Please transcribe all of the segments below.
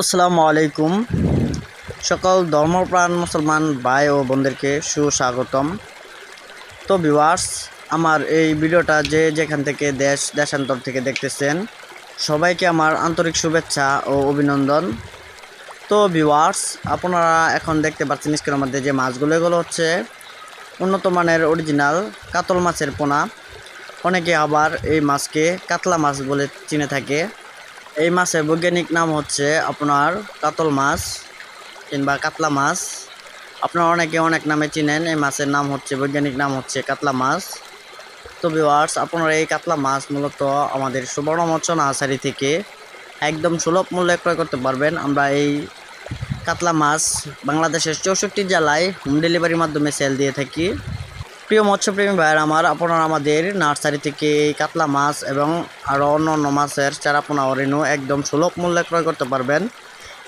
আসসালামু আলাইকুম। সকল ধর্মপ্রাণ মুসলমান ভাই ও বোনদেরকে সুস্বাগতম। তো ভিউয়ার্স আমার এই ভিডিওটা যে যেখান থেকে দেশ, দেশান্তর থেকে দেখতেছেন, সবাইকে আমার আন্তরিক শুভেচ্ছা ও অভিনন্দন। তো ভিউয়ার্স আপনারা এখন দেখতে পাচ্ছেন স্ক্রিনের মধ্যে যে মাছগুলো, এগুলো হচ্ছে উন্নত মানের অরিজিনাল কাতল মাছের পোনা। অনেকে আবার এই মাছকে কাতলা মাছ বলে চিনে থাকে। এই মাছের বৈজ্ঞানিক নাম হচ্ছে আপনার কাতল মাছ কিংবা কাতলা মাছ। আপনারা অনেকে অনেক নামে চিনেন, এই মাছের নাম হচ্ছে, বৈজ্ঞানিক নাম হচ্ছে কাতলা মাছ। তো ভিওয়ার্স আপনারা এই কাতলা মাছ মূলত আমাদের সুবর্ণ মৎস্য নার্সারি থেকে একদম সুলভ মূল্যে ক্রয় করতে পারবেন। আমরা এই কাতলা মাছ বাংলাদেশের চৌষট্টি জেলায় হোম ডেলিভারির মাধ্যমে সেল দিয়ে থাকি। প্রিয় মৎস্যপ্রেমী ভাইয়ের, আমার আপনারা আমাদের নার্সারি থেকে কাতলা মাছ এবং আরও অন্য অন্য মাছের চারাপোনা অরেনু একদম সুলভ মূল্যে ক্রয় করতে পারবেন।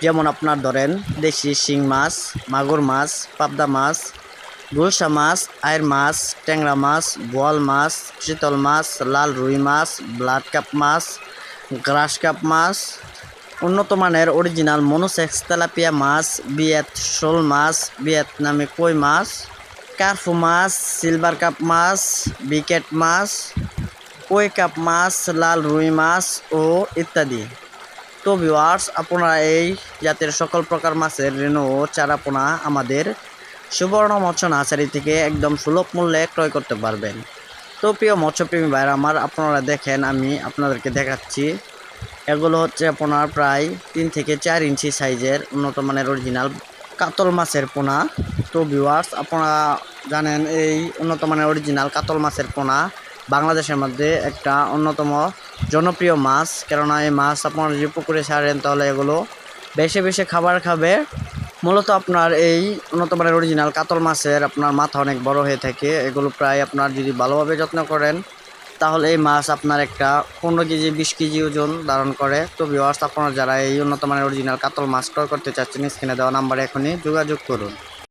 যেমন আপনার ধরেন দেশি শিং মাছ, মাগুর মাছ, পাবদা মাছ, গুলশা মাছ আয়ের মাছ, ট্যাংরা মাছ, বোয়াল মাছ চিতল মাছ, লাল রুই মাছ, ব্লাড কাপ মাছ, গ্রাস কাপ মাছ, উন্নত মানের অরিজিনাল মনোসেক্স তেলাপিয়া মাছ, বিয়েত শোল মাছ ভিয়েতনামি কই মাছ কার্ফু মাছ সিলভার কাপ মাছ, বিকেট মাছ কই কাপ মাছ, লাল রুই মাছ ও ইত্যাদি। তো ভিওয়ার্স আপনারা এই জাতের সকল প্রকার মাছের রেণু ও চারাপোনা আমাদের সুবর্ণ মৎস্য নার্সারি থেকে একদম সুলভ মূল্যে ক্রয় করতে পারবেন। তো প্রিয় মৎস্যপ্রেমী ভাইরা, আমার আপনারা দেখেন, আমি আপনাদেরকে দেখাচ্ছি। এগুলো হচ্ছে আপনার প্রায় তিন থেকে চার ইঞ্চি সাইজের উন্নত মানের অরিজিনাল কাতল মাছের পোনা। তো ভিউয়ার্স আপনারা জানেন এই উন্নত মানের অরিজিনাল কাতল মাছের পোনা বাংলাদেশের মধ্যে একটা অন্যতম জনপ্রিয় মাছ। কেননা এই মাছ আপনারা যদি পুকুরে ছাড়েন, তাহলে এগুলো বেশি বেশি খাবার খাবে। মূলত আপনার এই উন্নত মানের অরিজিনাল কাতল মাছের আপনার মাথা অনেক বড় হয়ে থাকে। এগুলো প্রায় আপনার যদি ভালোভাবে যত্ন করেন তাহলে এই মাছ আপনার একটা পনেরো কেজি, বিশ কেজি ওজন ধারণ করে। তো ভিওয়ার্স আপনারা যারা এই উন্নত মানের অরিজিনাল কাতল মাছ ক্রয় করতে চাচ্ছেন স্ক্রিনে দেওয়া নাম্বারে এখনই যোগাযোগ করুন।